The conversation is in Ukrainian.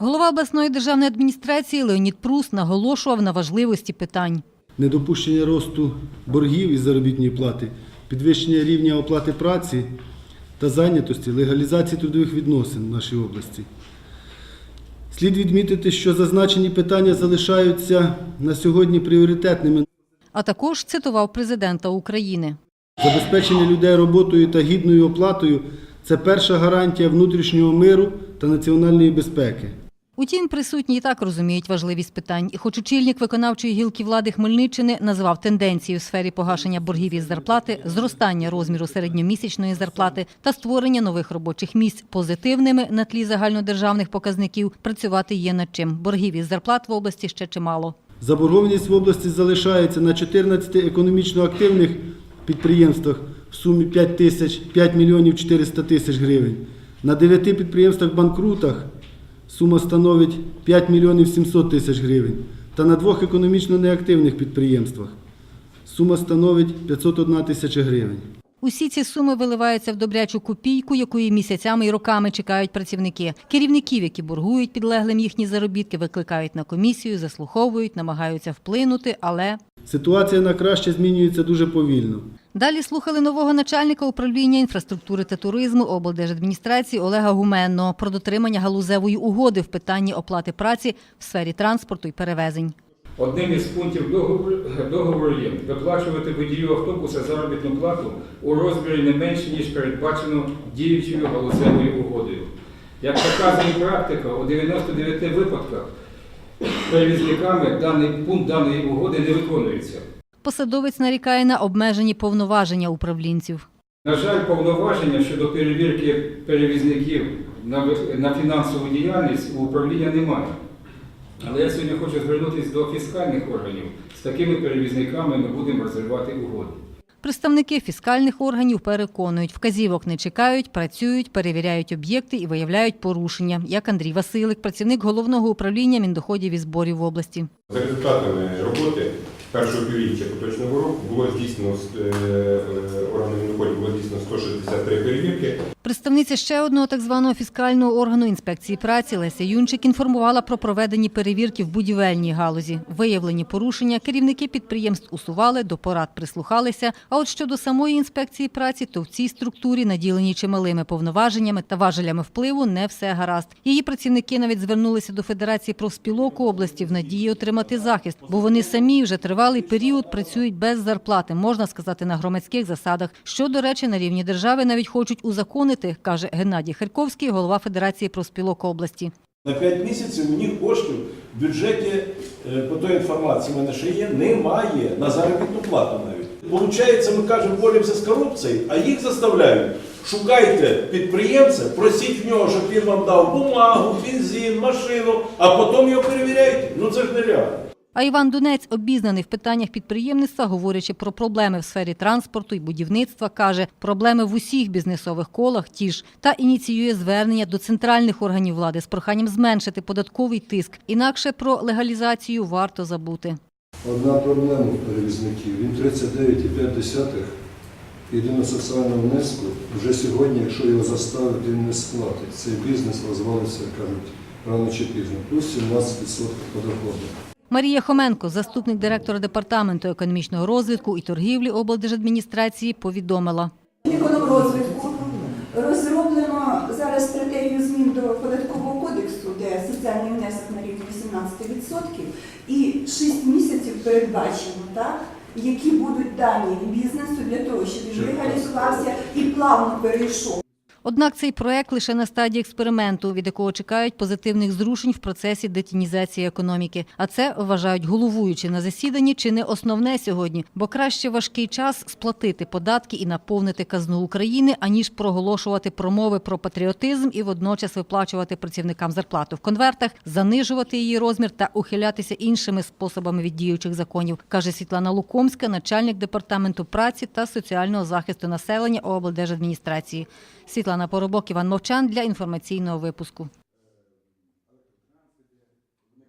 Голова обласної державної адміністрації Леонід Прус наголошував на важливості питань. недопущення росту боргів із заробітної плати, підвищення рівня оплати праці та зайнятості, легалізації трудових відносин в нашій області. Слід відмітити, що зазначені питання залишаються на сьогодні пріоритетними. А також цитував президента України. Забезпечення людей роботою та гідною оплатою це перша гарантія внутрішнього миру та національної безпеки. Утім, присутні і так розуміють важливість питань. І хоч очільник виконавчої гілки влади Хмельниччини назвав тенденції у сфері погашення боргів із зарплати, зростання розміру середньомісячної зарплати та створення нових робочих місць позитивними на тлі загальнодержавних показників, працювати є над чим. Боргів із зарплат в області ще чимало. Заборгованість в області залишається на 14 економічно активних підприємствах в сумі 5, тисяч, 5 мільйонів 400 тисяч гривень. На 9 підприємствах банкрутах сума становить 5 мільйонів 700 тисяч гривень. Та на двох економічно неактивних підприємствах сума становить 501 тисяча гривень. Усі ці суми виливаються в добрячу копійку, якої місяцями і роками чекають працівники. Керівників, які боргують підлеглим їхні заробітки, викликають на комісію, заслуховують, намагаються вплинути, але Ситуація на краще змінюється дуже повільно. Далі слухали нового начальника управління інфраструктури та туризму облдержадміністрації Олега Гуменного про дотримання галузевої угоди в питанні оплати праці в сфері транспорту і перевезень. Одним із пунктів договору є виплачувати водію автобуса заробітну плату у розмірі не менше, ніж передбачено діючою галузевою угодою. Як показує практика, у 99 випадках перевізниками даний пункт даної угоди не виконується. Посадовець нарікає на обмежені повноваження управлінців. На жаль, повноваження щодо перевірки перевізників на, на фінансову діяльність у управління немає. Але я сьогодні хочу звернутися до фіскальних органів. З такими перевізниками ми будемо розривати угоди. Представники фіскальних органів переконують, вказівок не чекають, працюють, перевіряють об'єкти і виявляють порушення. Як Андрій Василик, працівник головного управління міндоходів і зборів в області. За результатами роботи першого півріччя поточного року було здійснено Представниця ще одного так званого фіскального органу інспекції праці Леся Юнчик інформувала про проведені перевірки в будівельній галузі. Виявлені порушення керівники підприємств усували, до порад прислухалися. А от щодо самої інспекції праці, то в цій структурі, наділені чималими повноваженнями та важелями впливу, не все гаразд. Її працівники навіть звернулися до Федерації профспілок області в надії отримати захист, бо вони самі вже тривалий період працюють без зарплати, можна сказати, на громадських засадах. Що, до речі, на рівні держави навіть хочуть узаконити, каже Геннадій Харьковський, голова Федерації профспілок області. На 5 місяців у них коштів в бюджеті, е, по той інформації, в мене ще є, немає на заробітну плату навіть. Получається, ми кажемо, боремося з корупцією, а їх заставляють. Шукайте підприємця, просіть в нього, щоб він вам дав бумагу, бензин, машину, а потім його перевіряйте. Ну це ж нереально. А Іван Дунець, обізнаний в питаннях підприємництва, говорячи про проблеми в сфері транспорту і будівництва, каже, проблеми в усіх бізнесових колах ті ж, та ініціює звернення до центральних органів влади з проханням зменшити податковий тиск. Інакше про легалізацію варто забути. Одна проблема в перевізників. Він 39,5 єдиного соціального внеску. Вже сьогодні, якщо його заставити, він не сплатить. Цей бізнес розвалиться, кажуть, рано чи пізно. Плюс 17% по доходу. Марія Хоменко, заступник директора департаменту економічного розвитку і торгівлі облдержадміністрації, повідомила. Економрозвитку розроблено зараз стратегію змін до податкового кодексу, де соціальний внесок на рівні 18%, і 6 місяців передбачено, так, які будуть дані бізнесу для того, щоб він легалізувався і плавно перейшов. Однак цей проект лише на стадії експерименту, від якого чекають позитивних зрушень в процесі детінізації економіки. А це вважають головуючи на засіданні чи не основне сьогодні, бо краще важкий час сплатити податки і наповнити казну України, аніж проголошувати промови про патріотизм і водночас виплачувати працівникам зарплату в конвертах, занижувати її розмір та ухилятися іншими способами від діючих законів, каже Світлана Лукомська, начальник департаменту праці та соціального захисту населення облдержадміністрації. Світлана Поробок, Іван Мовчан для інформаційного випуску.